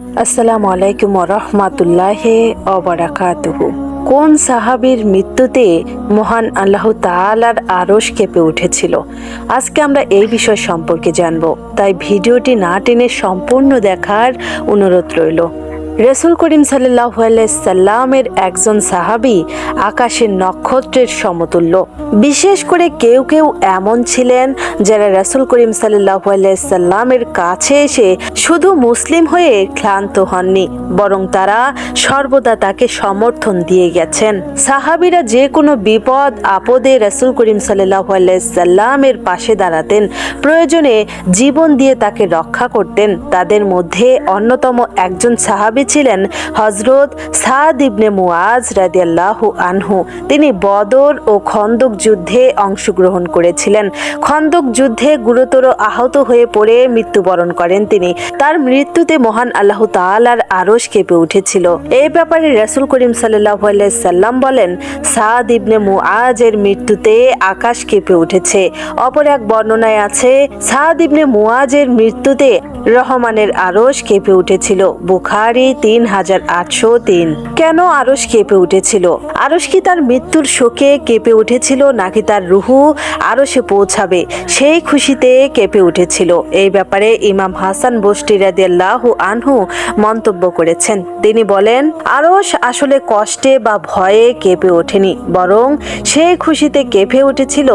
আসসালামু আলাইকুম রহমাতুল্লাহ অবরাকাতুহু কোন সাহাবির মৃত্যুতে মহান আল্লাহ তালার আরস কেঁপে উঠেছিল? আজকে আমরা এই বিষয় সম্পর্কে জানব। তাই ভিডিওটি না টেনে সম্পূর্ণ দেখার অনুরোধ রইল। রসুল করিম সাল্লাহ সাল্লামের একজন সাহাবী আকাশের নক্ষত্রের সমতুল্য। বিশেষ করে কেউ কেউ এমন ছিলেন যারা রসুল করিম সাল্লাহ সাল্লামের কাছে এসে শুধু মুসলিম হয়ে ক্লান্ত হননি, বরং তারা সর্বদা তাকে সমর্থন দিয়ে গেছেন। সাহাবিরা যে কোনো বিপদ, আপদে রসুল করিম সাল্লাহ সাল্লামের পাশে দাঁড়াতেন, প্রয়োজনে জীবন দিয়ে তাকে রক্ষা করতেন। তাদের মধ্যে অন্যতম একজন সাহাবী ছিলেন হজরত সাদ ইবনে মুআজ রাদিয়াল্লাহু আনহু, তিনি বদর ও খন্দক যুদ্ধে অংশগ্রহণ করেছিলেন। খন্দক যুদ্ধে গুরুতর আহত হয়ে পড়ে মৃত্যুবরণ করেন তিনি। তার মৃত্যুতে মহান আল্লাহ তাআলার আরশ কেঁপে উঠেছিল। এই ব্যাপারে রাসূল করিম সাল্লাল্লাহু আলাইহি সাল্লাম বলেন, সাদ ইবনে মুআজের মৃত্যুতে আকাশ কেঁপে উঠেছে। অপর এক বর্ণনায় আছে, সাদ ইবনে মুআজের মৃত্যুতে রহমানের আরশ কেঁপে উঠেছিল। বুখারি তিন হাজার আটশো তিন। কেন আরশ কেঁপে উঠেছিল? আরশ কি তার মৃত্যুর শোকে কেঁপে উঠেছিল নাকি তার রুহু আরশে পৌঁছাবে? সেই খুশিতে কেঁপে উঠেছিল। এই ব্যাপারে ইমাম হাসান বস্তি রাদিয়াল্লাহু আনহু মন্তব্য করেছেন। তিনি বলেন, আরশ আসলে কষ্টে বা ভয়ে কেঁপে ওঠেনি, বরং সেই খুশিতে কেঁপে উঠেছিল,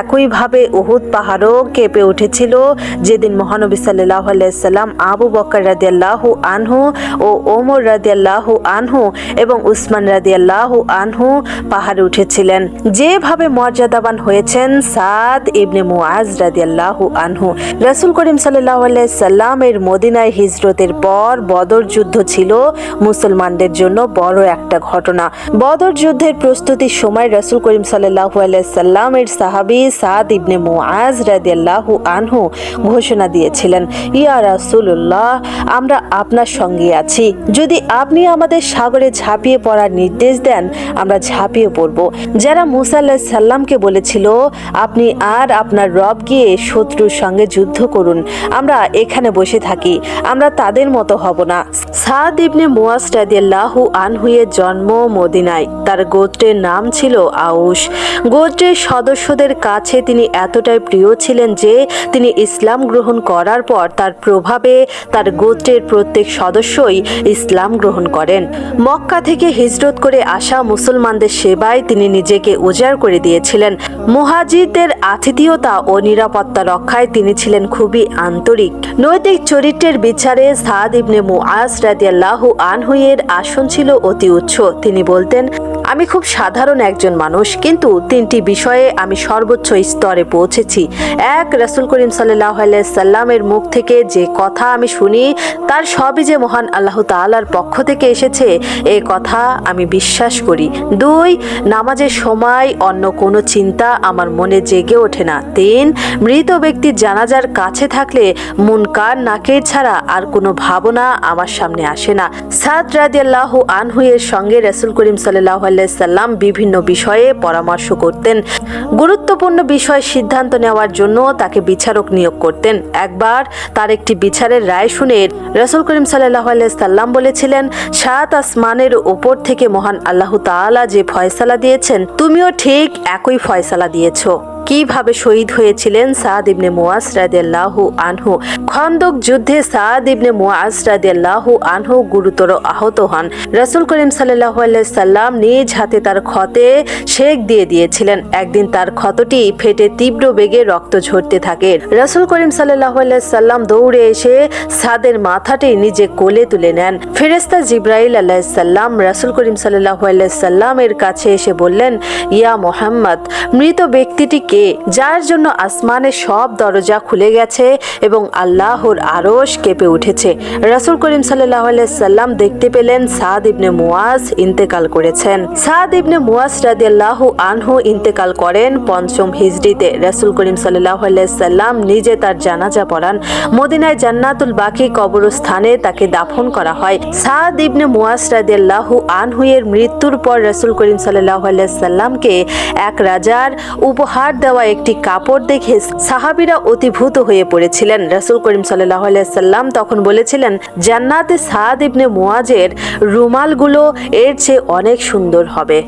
একইভাবে উহুদ পাহাড়ও কেঁপে উঠেছিল। যেদিন মহানবী সাল্লাহ সাল্লাম আবু বকর রাদিয়াল্লাহু আনহু ও ওমর রাদিয়াল্লাহু আনহু এবং উসমান রাদিয়াল্লাহু আনহু পাহাড়ে উঠেছিলেন। যেভাবে মর্যাদাবান হয়েছেন সাদ ইবনে মুআজ রাদিয়াল্লাহু আনহু। রাসূল করিম আলাইহি সাল্লামের মদিনায় হিজরতের পর বদর যুদ্ধ ছিল মুসলমানদের জন্য বড় একটা ঘটনা। বদর যুদ্ধের প্রস্তুতির সময় রাসূল করিম আলাইহি সাল্লামের সাহাবী সাদ ইবনে মুআজ রাদিয়াল্লাহু আনহু ঘোষণা দিয়েছিলেন, ইয়া রাসূলুল্লাহ, আমরা আপনার সঙ্গে আছি। যদি আপনি আমাদের সাগরে ঝাঁপিয়ে পড়ার নির্দেশ দেন, আমরা ঝাঁপিয়ে পড়ব। যারা মুসাল্লা সাল্লামকে বলেছিল, আপনি আর আপনার রব গিয়ে শত্রুর সঙ্গে যুদ্ধ করুন, আমরা এখানে বসে থাকি, আমরা তাদের মতো হব না। সাদ ইবনে মুয়াস রাদিয়াল্লাহু আনহুয়ের জন্ম মদিনায়। তার গোত্রের নাম ছিল আউস গোত্রের সদস্যদের কাছে তিনি এতটাই প্রিয় ছিলেন যে, তিনি ইসলাম গ্রহণ করার পর তার প্রভাবে তার গোত্রের প্রত্যেক সদস্যই ইসলাম গ্রহণ করেন। মক্কা থেকে হিজরত করে আসা মুসলমানদের সেবায় তিনি নিজেকে উজাড় করে দিয়েছিলেন। মুহাজিরদের আতিথিয়তা ও নিরাপত্তা রক্ষায় তিনি ছিলেন খুবই আন্তরিক। নৈতিক চরিত্রের বিচারে সাদ ইবনে মুআস রাদিয়াল্লাহু আনহুয়ের আসন ছিল অতি উচ্চ। তিনি বলতেন আমি খুব সাধারণ একজন মানুষ, কিন্তু তিনটি বিষয়ে আমি সর্বোচ্চ স্তরে পৌঁছেছি। এক, রাসুল করিম সাল্লাহ সাল্লামের মুখ থেকে যে কথা আমি শুনি, তার সবই যে মহান আল্লাহ তাআলার পক্ষ থেকে এসেছে, এ কথা আমি বিশ্বাস করি। দুই, নামাজের সময় অন্য কোনো চিন্তা আমার মনে জেগে ওঠে না। তিন, মৃত ব্যক্তির জানাজার কাছে থাকলে মন মুনকার, নাকের ছাড়া আর কোনো ভাবনা আমার সামনে আসে না। সাদ রাদিয়াল্লাহু আনহুয়ের সঙ্গে রাসুল করিম সাল্লাহ সাল্লাম বিভিন্ন বিষয়ে পরামর্শ করতেন। গুরুত্বপূর্ণ বিষয় সিদ্ধান্ত নেওয়ার জন্য তাকে বিচারক নিয়োগ করতেন। একবার তার একটি বিচারের রায় শুনে রসুল করিম সাল্লাহ সাল্লাম বলেছিলেন, সাত আসমানের ওপর থেকে মহান আল্লাহ তালা যে ফয়সালা দিয়েছেন, তুমিও ঠিক একই ফয়সালা দিয়েছ। কীভাবে শহীদ হয়েছিলেন সাদ ইবনে মুয়াজ রাদিয়াল্লাহু আনহু? খন্দক যুদ্ধে সাদ ইবনে মুয়াজ রাদিয়াল্লাহু আনহু গুরুতর আহত হন। রাসূল করিম আলাইহি সাল্লাম নিজ হাতে তার ক্ষতে শেক দিয়ে দিয়েছিলেন। একদিন তার ক্ষতটি ফেটে তীব্র বেগে রক্ত ঝরতে থাকে। রাসূল করিম আলাইহি সাল্লাম দৌড়ে এসে সাদের মাথাটি নিজে কোলে তুলে নেন। ফেরেশতা জিব্রাইল আলাইহিস সাল্লাম রাসূল করিম আলাইহি সাল্লামের কাছে এসে বললেন, ইয়া মোহাম্মদ, মৃত ব্যক্তিটি কে যার জন্য আসমানের সব দরজা খুলে গেছে এবং আল্লাহর আরশ কেঁপে উঠেছে। রাসূল করিম সাল্লাহ সাল্লাম দেখতে পেলেন সাদ ইবনে মুয়াজ ইন্তেকাল করেছেন। সাদ ইবনে মুয়াজ রাদিয়াল্লাহু আনহু ইন্তেকাল করেন পঞ্চম হিজরিতে রাসূল করিম সাল্লাহ সাল্লাম নিজে তার জানাজা পড়ান। মদিনায় জান্নাতুল বাকি কবরস্থানে তাকে দাফন করা হয়। সাদ ইবনে মুয়াজ রাদিয়াল্লাহু আনহুয়ের মৃত্যুর পর রাসূল করিম সাল্লাহ সাল্লামকে এক রাজার উপহার দেওয়া একটি কাপড় দেখে সাহাবিরা অতিভূত হয়ে পড়েছিলেন। রাসুল করিম সাল্লাহ সাল্লাম তখন বলেছিলেন, জান্নাতে সাদ ইবনে মোয়াজের রুমালগুলো এর চেয়ে অনেক সুন্দর হবে।